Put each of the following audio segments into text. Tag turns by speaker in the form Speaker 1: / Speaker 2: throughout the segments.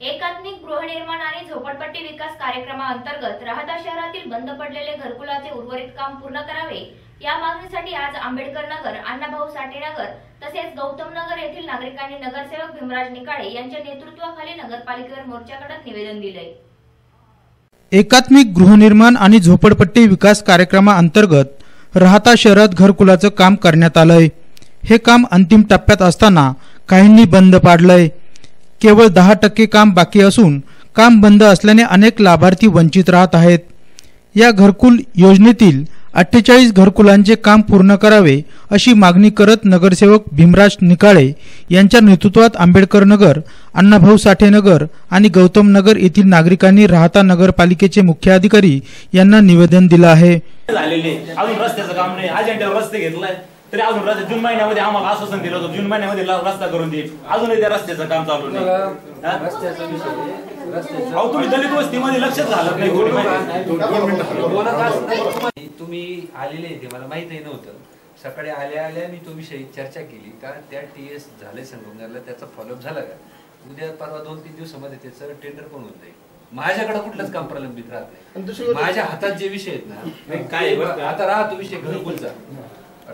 Speaker 1: एकात्मिक गृहनिर्माण आणि झोपडपट्टी विकास कार्यक्रमाअंतर्गत राहता शहरातील बंद पडलेले घरकुलाचे उर्वरित काम पूर्ण करावे. या मागणीसाठी आज आंबेडकर नगर अण्णाभाऊ साठे नगर तसेच गौतम नगर येथील नागरिकांनी नगरसेवक भीमराज निकाळे यांच्या नेतृत्वाखाली नगरपालिकेवर मोर्चा काढत निवेदन दिले
Speaker 2: एकात्मिक गृहनिर्माण आणि झोपडपट्टी विकास कार्यक्रमाअंतर्गत राहता शहरात घरकुलाचं काम करण्यात आलंय. हे काम अंतिम टप्प्यात असताना काहींनी बंद पाडलंय. केवळ दहा टक्के काम बाकी असून काम बंद असल्याने अनेक लाभार्थी वंचित राहत आहेत. या घरकुल योजनेतील अठ्ठेचाळीस घरकुलांचे काम पूर्ण करावे अशी मागणी करत नगरसेवक भीमराज निकाळे यांच्या नेतृत्वात आंबेडकर नगर अण्णाभाऊ साठे नगर आणि गौतम नगर येथील नागरिकांनी राहता नगरपालिकेचे मुख्य अधिकारी यांना निवेदन दिलं आहे.
Speaker 3: तरी अजून रस्ते जून महिन्यामध्ये आम्हाला आश्वासन दिलं होतं. जून महिन्यामध्ये रस्ता करून देईल. अजूनही त्या रस्त्याचं काम चालू नाही. हा? अहो तुम्ही दलित वस्तीमध्ये लक्षच घालत नाही. कोणी माहिती.
Speaker 4: तुम्ही आलेले ते मला माहितही नव्हतं. सकाळी आल्या आल्या मी तो विषयी चर्चा केली. का त्या टी एस झाले संगमनेरला त्याचा फॉलोअप झाला का? उद्या परवा दोन तीन दिवसामध्ये त्याचं टेंडर पण होऊन जाईल. माझ्याकडे कुठलंच काम प्रलंबित राहत नाही. माझ्या हातात जे विषय आहेत ना
Speaker 3: काय आहे बरं का?
Speaker 4: आता राहतो विषय घरकुलचा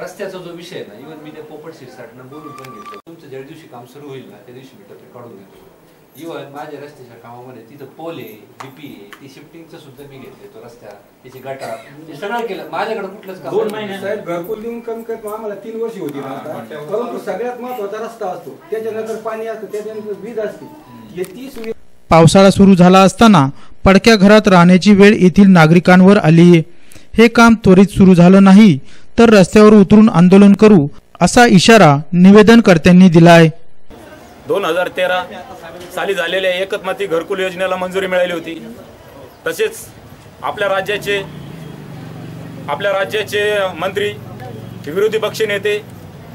Speaker 4: रस्त्याचा जो विषय आहे ना इव्हन मी त्या पोपट सीटसाठी बोलून पण घेतो. तुमचं ज्या दिवशी काम सुरू होईल ना त्या दिवशी मी टप्पे काढून घेतो. इव्हन माझ्या रस्त्याच्या कामामध्ये तिथं पोल आहे बीपी आहे ती शिफ्टिंगचं सुद्धा मी घेतले तो रस्त्या त्याची गटार. ते सगळं केलं. माझ्याकडे कुठलंच काम
Speaker 3: दोन
Speaker 4: नाही.
Speaker 3: महिने.
Speaker 5: साहेब घरकुल देऊन कमी कमी आम्हाला तीन वर्ष होती ना आता. परंतु सगळ्यात महत्त्वाचा रस्ता असतो. त्याच्यानंतर पाणी असतं त्याच्यानंतर वीज असते. हे ती सुविधा
Speaker 2: पावसाळा सुरू झाला असताना पडक्या घरात राहण्याची वेळ येथील नागरिकांवर आली आहे हे काम त्वरित सुरू झालं नाही. तर रस्त्यावर उतरून आंदोलन करू असा इशारा निवेदनकर्त्यांनी दिला आहे
Speaker 3: दोन हजार तेरा साली झालेल्या एकत्माती घरकुल योजनेला मंजुरी मिळाली होती. तसेच आपल्या राज्याचे आपल्या राज्याचे मंत्री विरोधी पक्ष नेते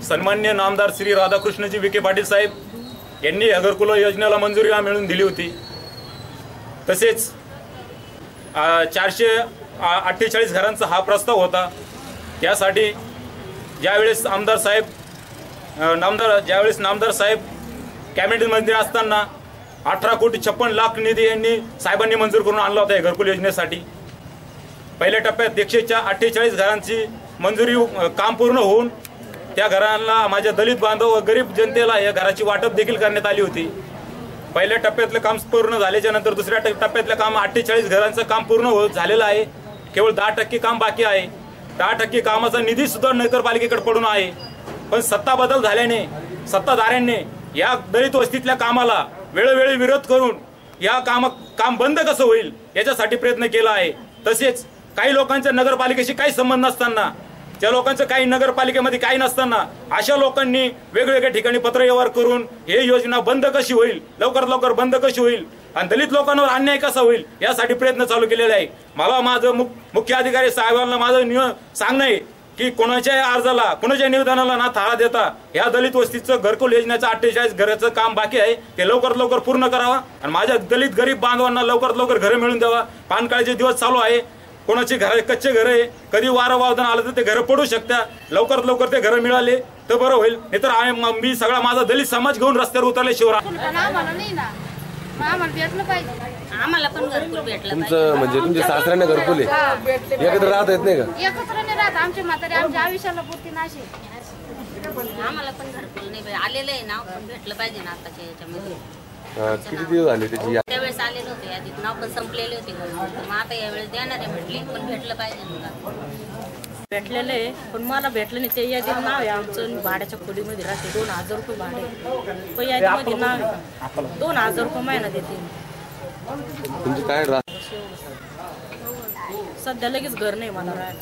Speaker 3: सन्मान्य नामदार श्री राधाकृष्णजी विखे पाटील साहेब यांनी या घरकुल योजनेला मंजुरी मिळून दिली होती. तसेच चारशे अठ्ठेचाळीस घरांचा हा प्रस्ताव होता. त्यासाठी ज्यावेळेस आमदार साहेब नामदार ज्यावेळेस नामदार साहेब कॅबिनेट मंत्री असताना अठरा कोटी छप्पन लाख निधी यांनी साहेबांनी मंजूर करून आणला होता या घरकुल योजनेसाठी. पहिल्या टप्प्यात एकशेच्या अठ्ठेचाळीस घरांची मंजुरी काम पूर्ण होऊन त्या घरांना माझ्या दलित बांधव व गरीब जनतेला या घराची वाटप देखील करण्यात आली होती. पहिल्या टप्प्यातलं काम पूर्ण झाल्याच्यानंतर दुसऱ्या टप्प्यातलं काम अठ्ठेचाळीस घरांचं काम पूर्ण हो झालेलं आहे. केवळ दहा टक्के काम बाकी आहे. दहा टक्के कामाचा निधी सुद्धा नगरपालिकेकडे पडून आहे. पण सत्ता बदल झाल्याने सत्ताधाऱ्यांनी या दलित वस्तीतल्या कामाला वेळोवेळी विरोध करून या काम काम बंद कसं होईल याच्यासाठी प्रयत्न केला आहे. तसेच काही लोकांचा नगरपालिकेशी काही संबंध नसताना ज्या लोकांचं काही नगरपालिकेमध्ये काही नसताना अशा लोकांनी वेगवेगळ्या ठिकाणी पत्रव्यवहार करून हे योजना बंद कशी होईल लवकरात लवकर बंद कशी होईल आणि दलित लोकांवर अन्याय कसा होईल यासाठी प्रयत्न चालू केलेले आहे. मला माझं मुख्य अधिकारी साहेबांना माझं निव- सांगणं आहे की कोणाच्याही अर्जाला कोणाच्या निवेदनाला ना थाळा देता या दलित वस्तीचं घरकुल योजनेचं अठ्ठेचाळीस घराचं काम बाकी आहे. ते लवकरात लवकर पूर्ण करावा आणि माझ्या दलित गरीब बांधवांना लवकरात लवकर घरं मिळून द्यावा. पानकाळीचे दिवस चालू आहे. कोणाची घर कच्चे घर आहे. कधी वारं वावदान आलं तर ते घरं पडू शकता लवकरात लवकर ते घरं मिळाले तर बरं होईल. नाहीतर आम्ही- मी सगळा माझा दलित समाज घेऊन रस्त्यावर उतरले शिवरा
Speaker 6: आम्हाला भेटलं पाहिजे.
Speaker 7: आम्हाला पण घरकुल भेटलं
Speaker 8: तुमचं म्हणजे तुमच्या सासऱ्यांना घरकुल आहे? एकत्र राहता येत नाही का?
Speaker 6: एकत्र नाही राहत. आमच्या म्हातारे आमच्या आयुष्याला पुरती नाशी
Speaker 7: पाहिजे आम्हाला पण घरकुल नाही भेट- आलेलं आहे ना पण भेटलं पाहिजे ना आताच्या याच्यामध्ये.
Speaker 8: हा, किती दिवस झाले त्याची या-
Speaker 7: त्यावेळेस आलेलं होते. यादीत नाव पण संपलेले होते. घरकुल मग आता यावेळेस देणार आहे म्हटली पण भेटलं पाहिजे ना.
Speaker 9: भेटलेलं आहे. पण मला भेटलं नाही. ते यादीत नाव आहे आमचं भाड्याच्या खोलीमध्ये राहते. दोन हजार रुपये भाडे पण यादीमध्ये नाव आहे. दोन हजार रुपये महिना देते.
Speaker 8: तुमची काय
Speaker 9: सध्या लगेच घर नाही मला राहायला.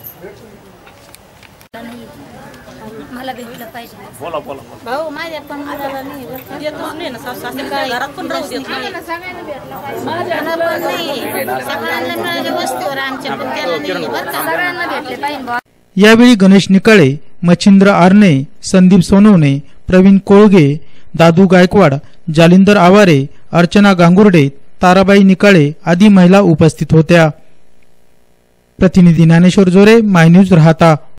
Speaker 6: मला भेटलं पाहिजे.
Speaker 3: बोला बोला
Speaker 6: भाऊ माझ्या पण मुलाला नाही
Speaker 9: देतच नाही ना सासू सासऱ्याच्या घरात पण राहू देत नाही.
Speaker 6: सगळ्यांना पण नाही सगळ्यांना मिळाल्या वस्तूवर आमच्या पण त्याला नाही बरं का? सगळ्यांना भेटले पाहिजे.
Speaker 2: यावेळी गणेश निकाळे मच्छिंद्र आरणे संदीप सोनवणे प्रवीण कोळगे दादू गायकवाड जालिंदर आवारे अर्चना गांगुर्डे ताराबाई निकाळे आदी महिला उपस्थित होत्या. प्रतिनिधी ज्ञानेश्वर जोरे माय न्यूज राहता.